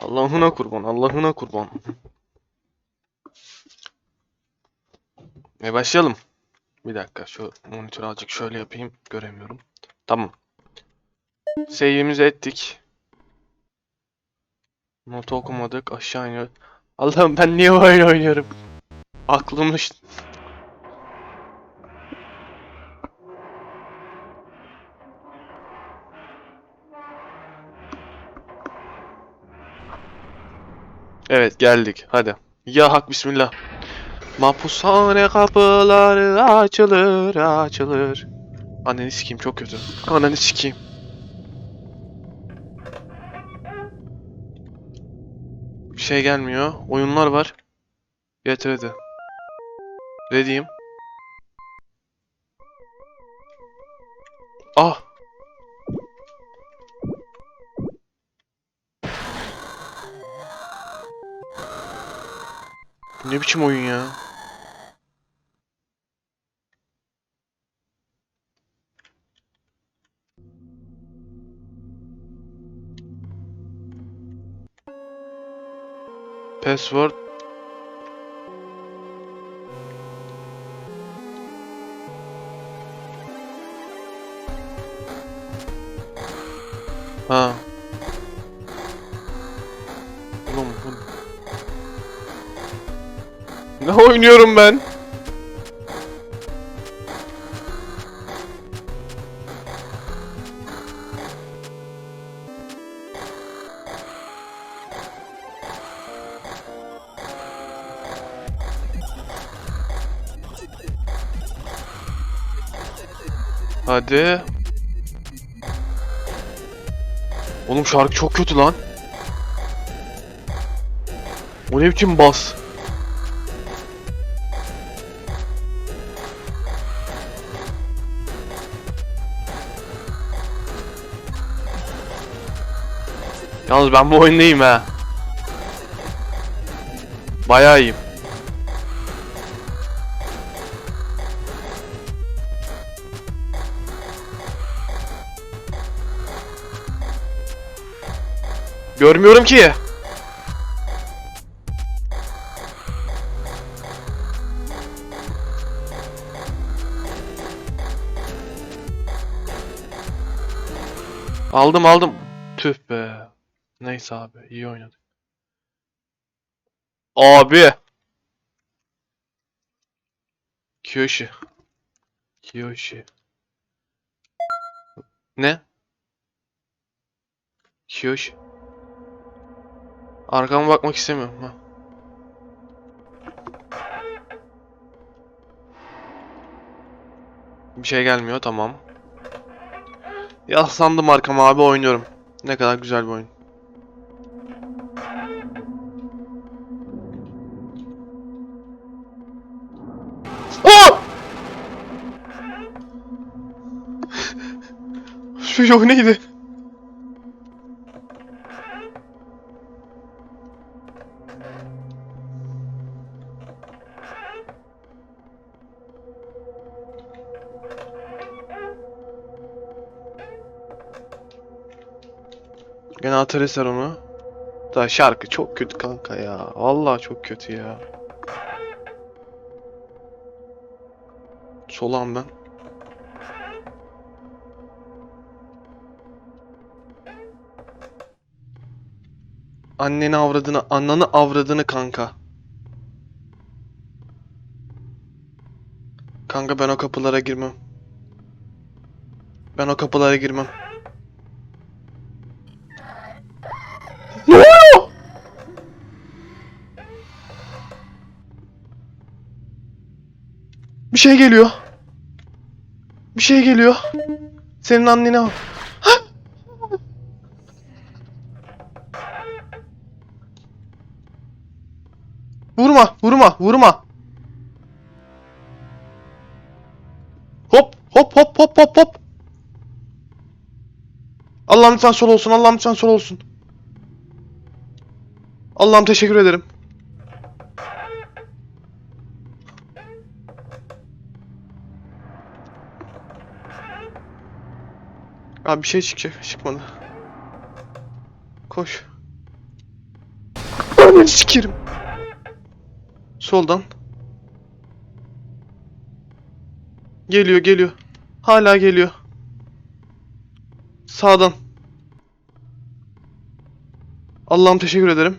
Allah'ına kurban, Allah'ına kurban. E başlayalım. Bir dakika şu monitörü azıcık şöyle yapayım. Göremiyorum. Tamam. Save'imizi ettik. Notu okumadık. Aşağı iniyor. Allah'ım ben niye oyunu oynuyorum? Aklım işte. Evet geldik. Hadi. Ya hak bismillah. Mahpushane kapıları açılır açılır. Anneni sikeyim çok kötü. Ananı sikeyim. Bir şey gelmiyor. Oyunlar var. Get ready. Ready'yim. Ah! Ne biçim oyun ya? Password Ha. Ne oynuyorum ben? Hadi. Oğlum şarkı çok kötü lan. O ne biçim bas? Yalnız ben bu oyundayım ha. Bayağı iyiyim. Görmüyorum ki. Aldım aldım. Tüh be. Neyse abi iyi oynadık. Abi. Kiyoshi. Kiyoshi. Ne? Kiyoshi. Arkama bakmak istemiyorum. Ha. Bir şey gelmiyor tamam. Yaslandım arkama abi oynuyorum. Ne kadar güzel bir oyun. Şu yok neydi? Gene Atari onu. Da şarkı çok kötü kanka ya. Vallahi çok kötü ya. Solağım ben. Anneni avradını, ananı avradını kanka. Kanka ben o kapılara girmem. Ben o kapılara girmem. Bir şey geliyor. Bir şey geliyor. Senin anneni al. Vurma, vurma, vurma. Hop, hop, hop, hop, hop, hop. Allah'ım lütfen sol olsun, Allah'ım lütfen sol olsun. Allah'ım teşekkür ederim. Abi bir şey çıkacak. Çıkmadı. Koş. Ananı sikerim. Soldan. Geliyor geliyor. Hala geliyor. Sağdan. Allah'ım teşekkür ederim.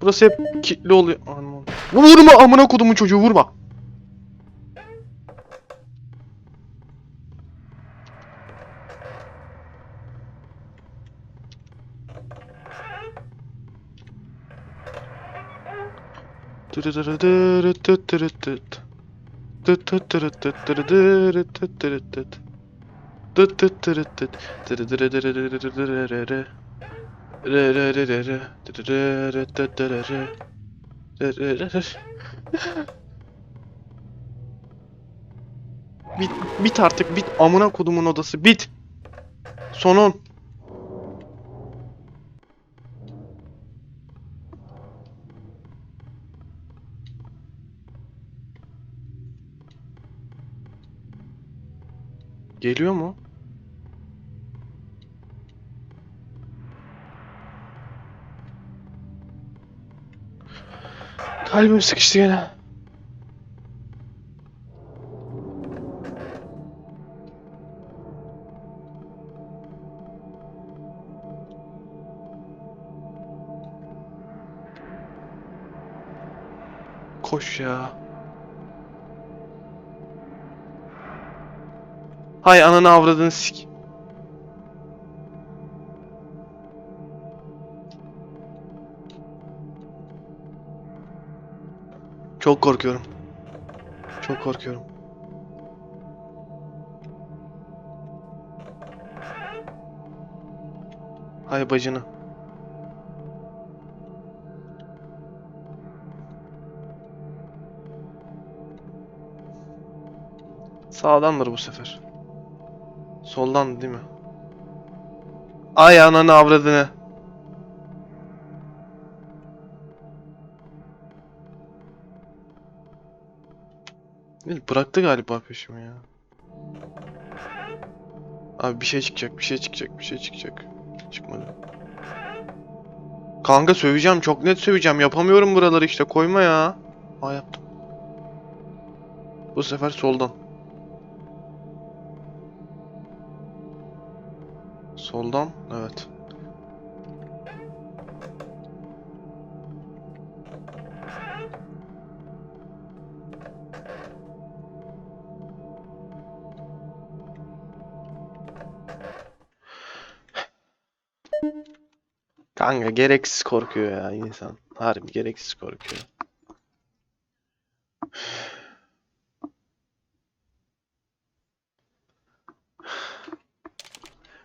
Burası hep kilitli oluyor. Vurma amına kodumun çocuğu vurma. Bit, bit artık bit amına kodumun odası bit. Son Geliyor mu? Kalbim sıkıştı gene. Koş ya. Hay ananı avradını sik. Çok korkuyorum. Çok korkuyorum. Hay bacını. Sağdandır bu sefer. Soldan değil mi? Ay ananı avradını. Değil, bıraktı galiba peşimi ya. Abi bir şey çıkacak, bir şey çıkacak, bir şey çıkacak. Çıkmadı. Kanka söveceğim, çok net söveceğim. Yapamıyorum buraları işte, koyma ya. Aa yaptım. Bu sefer soldan. Soldan, evet. Kanka gereksiz korkuyor ya insan. Harbi gereksiz korkuyor.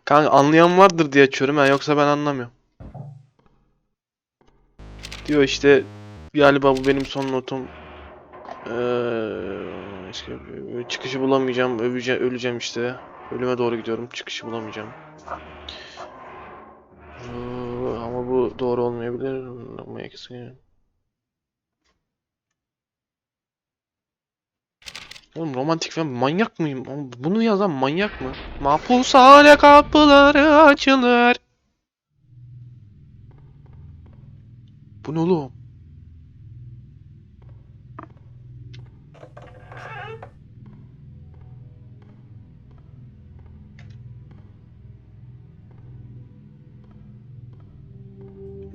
Kanka anlayan vardır diye açıyorum ben yoksa ben anlamıyorum. Diyor işte galiba bu benim son notum. Ee, işte, çıkışı bulamayacağım, övece- öleceğim işte. Ölüme doğru gidiyorum, çıkışı bulamayacağım. Ee, ama bu doğru olmayabilir. Ama ikisi... Oğlum romantik falan manyak mıyım? Oğlum Bunu yazan manyak mı? Mahpushane kapıları açılır. Bu ne oğlum?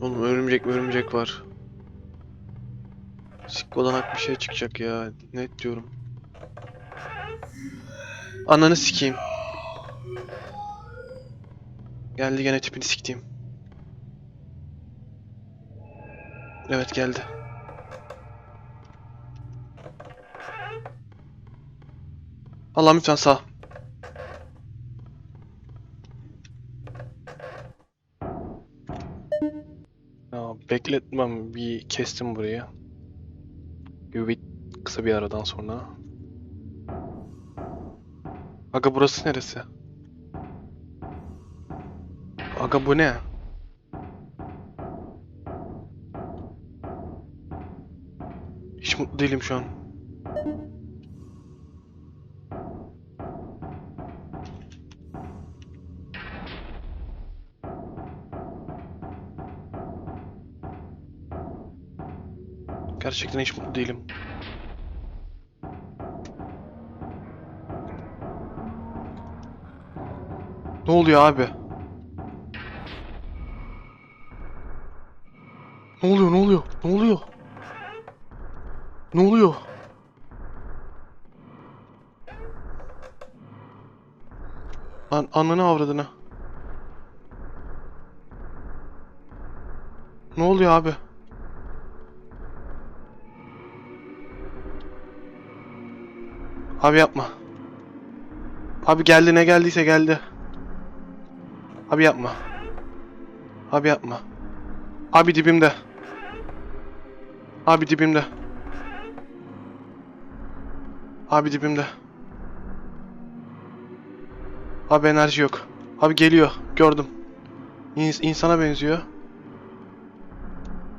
Oğlum örümcek örümcek var. Sikkolanak bir şey çıkacak ya. Net diyorum. Ananı sikeyim. Geldi gene tipini siktiğim. Evet geldi. Allah'ım lütfen sağ. Ya bekletmem bir kestim burayı. Bir, bir kısa bir aradan sonra. Aga burası neresi? Aga bu ne? Hiç mutlu değilim şu an. Gerçekten hiç mutlu değilim. Ne oluyor abi? Ne oluyor? Ne oluyor? Ne oluyor? Ne oluyor? Lan ananı avradını. Ne oluyor abi? Abi yapma. Abi geldi ne geldiyse geldi. Abi yapma. Abi yapma. Abi dibimde. Abi dibimde. Abi dibimde. Abi enerji yok. Abi geliyor. Gördüm. İns insana benziyor.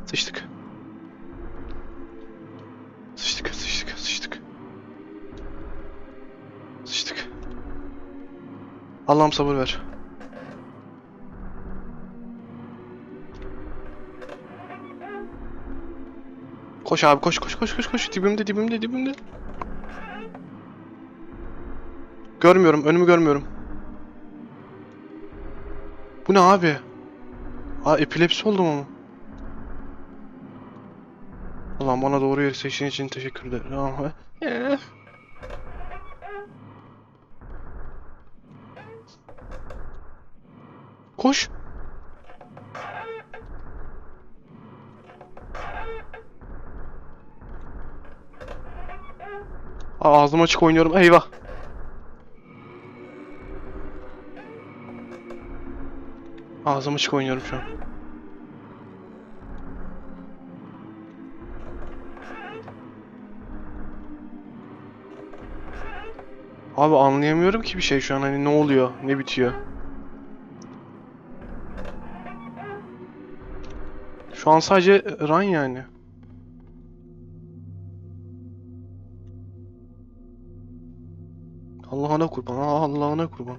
Sıçtık. Sıçtık, sıçtık, sıçtık. Sıçtık. Allah'ım sabır ver. Koş abi koş koş koş koş koş dibimde dibimde dibimde. Görmüyorum önümü görmüyorum. Bu ne abi? Aa epilepsi oldum ama. Ulan bana doğru yeri seçtiğin için teşekkür ederim. Eh. Koş. Ağzım açık oynuyorum. Eyvah. Ağzım açık oynuyorum şu an. Abi anlayamıyorum ki bir şey şu an hani ne oluyor, ne bitiyor. Şu an sadece run yani. Allah'ına kurban, Allah'ına kurban.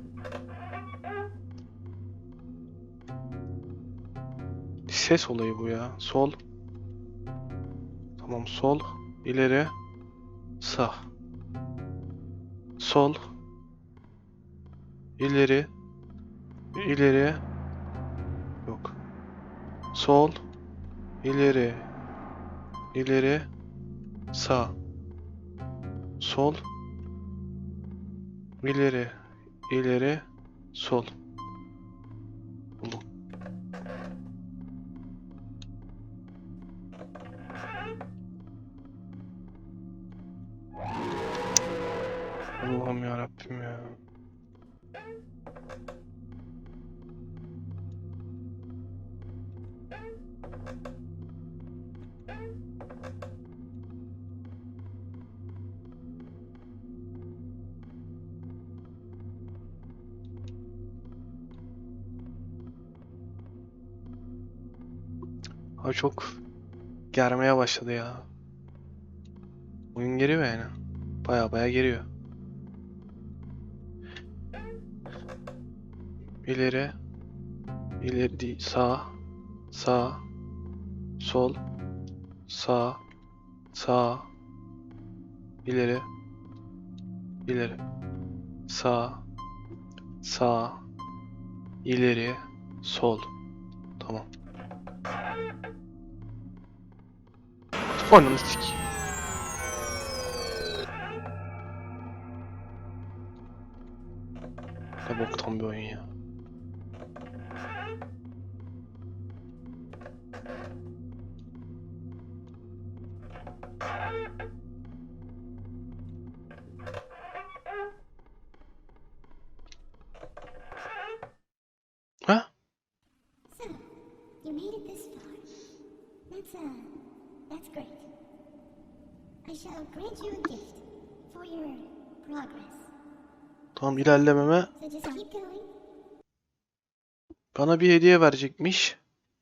Ses olayı bu ya. Sol. Tamam sol, ileri, sağ. Sol. ileri, ileri. Yok. Sol, ileri, ileri, sağ. Sol, ileri, ileri, sol. Buldum. Allah'ım ya Rabbim ya. Abi çok germeye başladı ya. Oyun geriyor yani. Baya baya geriyor. İleri. ileri değil. Sağ. Sağ. Sol. Sağ. Sağ. ileri. ileri. Sağ. Sağ. ileri. Sol. Tamam. Ananı sikeyim. Ne boktan bir oyun ya. Ha? So, you made it this far. That's, uh, that's great. I shall grant you a gift for your progress. Tamam ilerlememe So just keep going. bana bir hediye verecekmiş.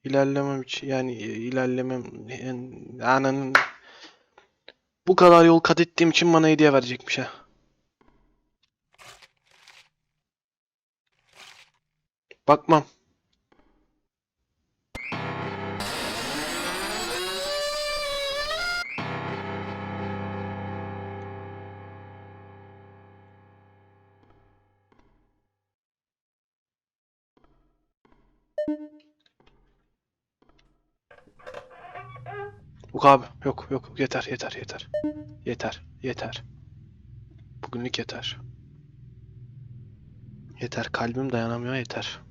İlerlemem için yani ilerlemem yani, ananın bu kadar yol kat ettiğim için bana hediye verecekmiş ha. Bakmam. Yok abi. Yok yok. Yeter yeter yeter. Yeter. Yeter. Bugünlük yeter. Yeter. Kalbim dayanamıyor yeter.